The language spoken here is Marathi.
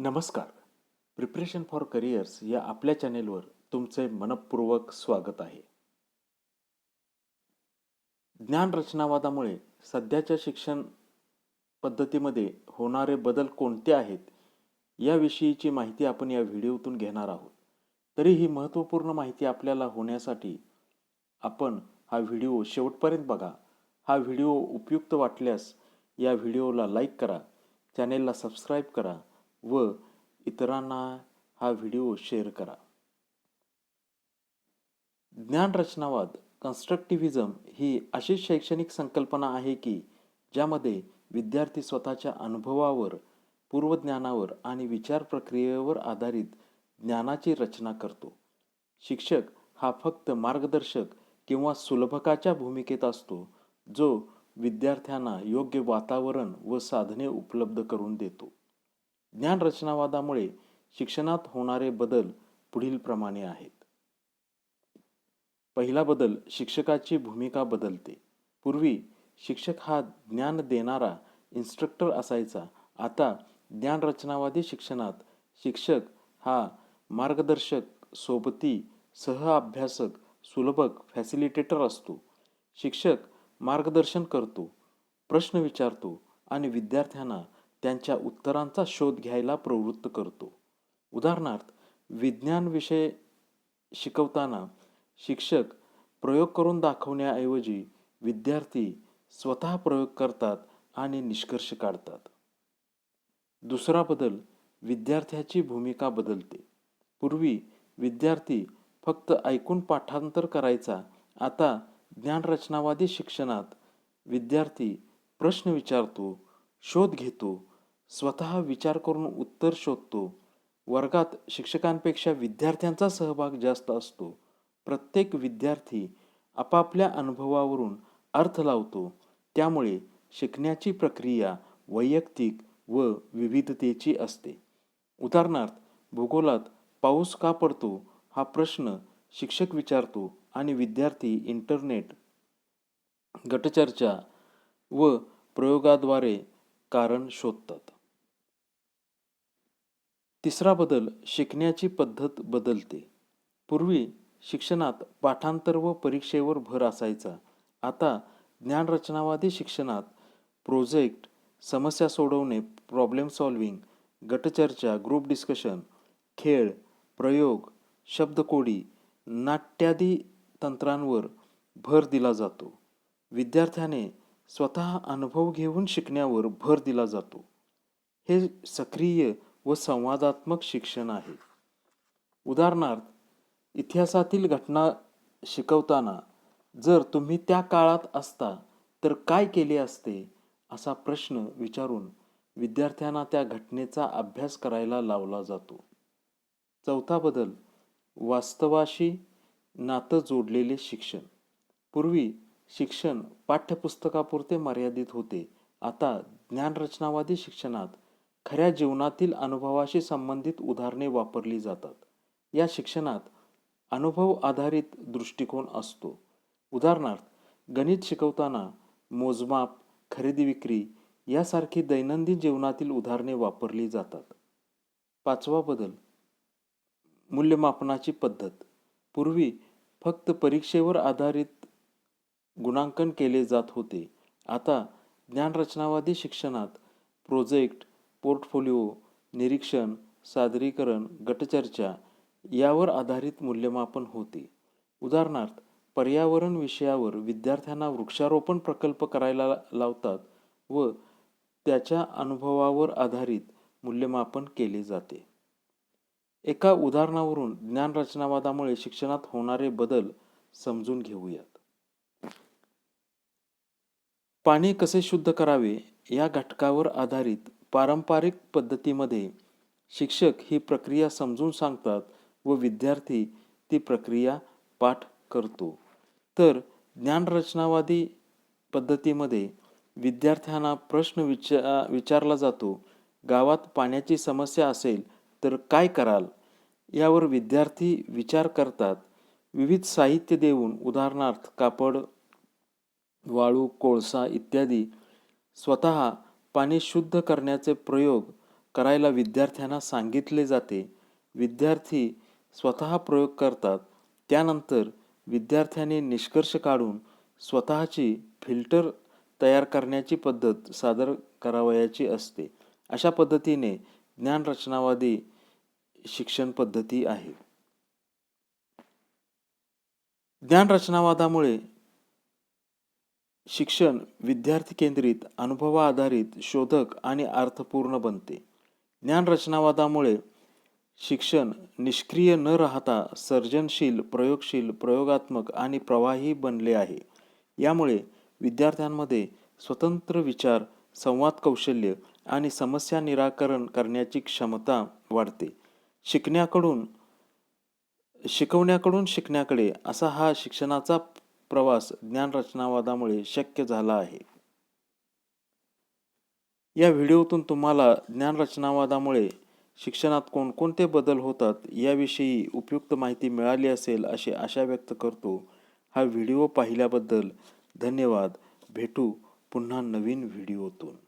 नमस्कार. प्रिपरेशन फॉर करिअर्स या आपल्या चॅनेलवर तुमचे मनपूर्वक स्वागत आहे. ज्ञान रचनावादामुळे सध्याच्या शिक्षण पद्धतीमध्ये होणारे बदल कोणते आहेत याविषयीची माहिती आपण या व्हिडिओतून घेणार आहोत. तरी ही महत्त्वपूर्ण माहिती आपल्याला होण्यासाठी आपण हा व्हिडिओ शेवटपर्यंत बघा. हा व्हिडिओ उपयुक्त वाटल्यास या व्हिडिओला लाईक करा चॅनेलला सबस्क्राईब करा व इतरांना हा व्हिडिओ शेअर करा. ज्ञान रचनावाद कन्स्ट्रक्टिव्हिजम ही अशी शैक्षणिक संकल्पना आहे की ज्यामध्ये विद्यार्थी स्वतःच्या अनुभवावर पूर्वज्ञानावर आणि विचार प्रक्रियेवर आधारित ज्ञानाची रचना करतो. शिक्षक हा फक्त मार्गदर्शक किंवा सुलभकाच्या भूमिकेत असतो जो विद्यार्थ्यांना योग्य वातावरण व साधने उपलब्ध करून देतो. ज्ञानरचनावादामुळे शिक्षणात होणारे बदल पुढील प्रमाणे आहेत. पहिला बदल शिक्षकाची भूमिका बदलते. पूर्वी शिक्षक हा ज्ञान देणारा इन्स्ट्रक्टर असायचा. आता ज्ञानरचनावादी शिक्षणात शिक्षक हा मार्गदर्शक सोबती सहअभ्यासक सुलभक फॅसिलिटेटर असतो. शिक्षक मार्गदर्शन करतो प्रश्न विचारतो आणि विद्यार्थ्यांना त्यांच्या उत्तरांचा शोध घ्यायला प्रवृत्त करतो. उदाहरणार्थ विज्ञान विषय शिकवताना शिक्षक प्रयोग करून दाखवण्याऐवजी विद्यार्थी स्वतः प्रयोग करतात आणि निष्कर्ष काढतात. दुसरा बदल विद्यार्थ्याची भूमिका बदलते. पूर्वी विद्यार्थी फक्त ऐकून पाठांतर करायचा आता ज्ञानरचनावादी शिक्षणात विद्यार्थी प्रश्न विचारतो शोध घेतो स्वतः विचार करून उत्तर शोधतो. वर्गात शिक्षकांपेक्षा विद्यार्थ्यांचा सहभाग जास्त असतो. प्रत्येक विद्यार्थी आपापल्या अनुभवावरून अर्थ लावतो. त्यामुळे शिकण्याची प्रक्रिया वैयक्तिक व विविधतेची असते. उदाहरणार्थ भूगोलात पाऊस का पडतो हा प्रश्न शिक्षक विचारतो आणि विद्यार्थी इंटरनेट गटचर्चा व प्रयोगाद्वारे कारण शोधतात. तिसरा बदल शिकण्याची पद्धत बदलते. पूर्वी शिक्षणात पाठांतर व परीक्षेवर भर असायचा. आता ज्ञानरचनावादी शिक्षणात प्रोजेक्ट समस्या सोडवणे प्रॉब्लेम सॉल्विंग गटचर्चा ग्रुप डिस्कशन खेळ प्रयोग शब्दकोडी नाट्यादी तंत्रांवर भर दिला जातो. विद्यार्थ्याने स्वतः अनुभव घेऊन शिकण्यावर भर दिला जातो. हे सक्रिय व संवादात्मक शिक्षण आहे. उदाहरणार्थ इतिहासातील घटना शिकवताना जर तुम्ही त्या काळात असता तर काय केले असते असा प्रश्न विचारून विद्यार्थ्यांना त्या घटनेचा अभ्यास करायला लावला जातो. चौथा बदल वास्तवाशी नातं जोडलेले शिक्षण. पूर्वी शिक्षण पाठ्यपुस्तकापुरते मर्यादित होते. आता ज्ञानरचनावादी शिक्षणात खऱ्या जीवनातील अनुभवाशी संबंधित उदाहरणे वापरली जातात. या शिक्षणात अनुभव आधारित दृष्टिकोन असतो. उदाहरणार्थ गणित शिकवताना मोजमाप खरेदी विक्री यासारखी दैनंदिन जीवनातील उदाहरणे वापरली जातात. पाचवा बदल मूल्यमापनाची पद्धत. पूर्वी फक्त परीक्षेवर आधारित गुणांकन केले जात होते. आता ज्ञानरचनावादी शिक्षणात प्रोजेक्ट पोर्टफोलिओ निरीक्षण सादरीकरण गटचर्चा यावर आधारित मूल्यमापन होते. उदाहरणार्थ पर्यावरण विषयावर विद्यार्थ्यांना वृक्षारोपण प्रकल्प करायला लावतात व त्याच्या अनुभवावर आधारित मूल्यमापन केले जाते. एका उदाहरणावरून ज्ञानरचनावादामुळे शिक्षणात होणारे बदल समजून घेऊयात. पाणी कसे शुद्ध करावे या घटकावर आधारित पारंपरिक पद्धतीमध्ये शिक्षक ही प्रक्रिया समजून सांगतात व विद्यार्थी ती प्रक्रिया पाठ करतो. तर ज्ञानरचनावादी पद्धतीमध्ये विद्यार्थ्यांना प्रश्न विचा विचारला जातो गावात पाण्याची समस्या असेल तर काय कराल? यावर विद्यार्थी विचार करतात. विविध साहित्य देऊन उदाहरणार्थ कापड वाळू कोळसा इत्यादी स्वतः पाणी शुद्ध करण्याचे प्रयोग करायला विद्यार्थ्यांना सांगितले जाते. विद्यार्थी स्वतः प्रयोग करतात. त्यानंतर विद्यार्थ्याने निष्कर्ष काढून स्वतःची फिल्टर तयार करण्याची पद्धत सादर करावयाची असते. अशा पद्धतीने ज्ञानरचनावादी शिक्षण पद्धती आहे. ज्ञानरचनावादामुळे शिक्षण विद्यार्थी केंद्रित अनुभवाधारित शोधक आणि अर्थपूर्ण बनते. ज्ञानरचनावादामुळे शिक्षण निष्क्रिय न राहता सर्जनशील प्रयोगशील प्रयोगात्मक आणि प्रवाही बनले आहे. यामुळे विद्यार्थ्यांमध्ये स्वतंत्र विचार संवाद कौशल्य आणि समस्या निराकरण करण्याची क्षमता वाढते. शिकण्याकडून शिकवण्याकडून शिकण्याकडे असा हा शिक्षणाचा प्रवास ज्ञानरचनावादामुळे शक्य झाला आहे. या व्हिडिओतून तुम्हाला ज्ञानरचनावादामुळे शिक्षणात कोणकोणते बदल होतात याविषयी उपयुक्त माहिती मिळाली असेल अशी आशा व्यक्त करतो. हा व्हिडिओ पाहिल्याबद्दल धन्यवाद. भेटू पुन्हा नवीन व्हिडिओतून.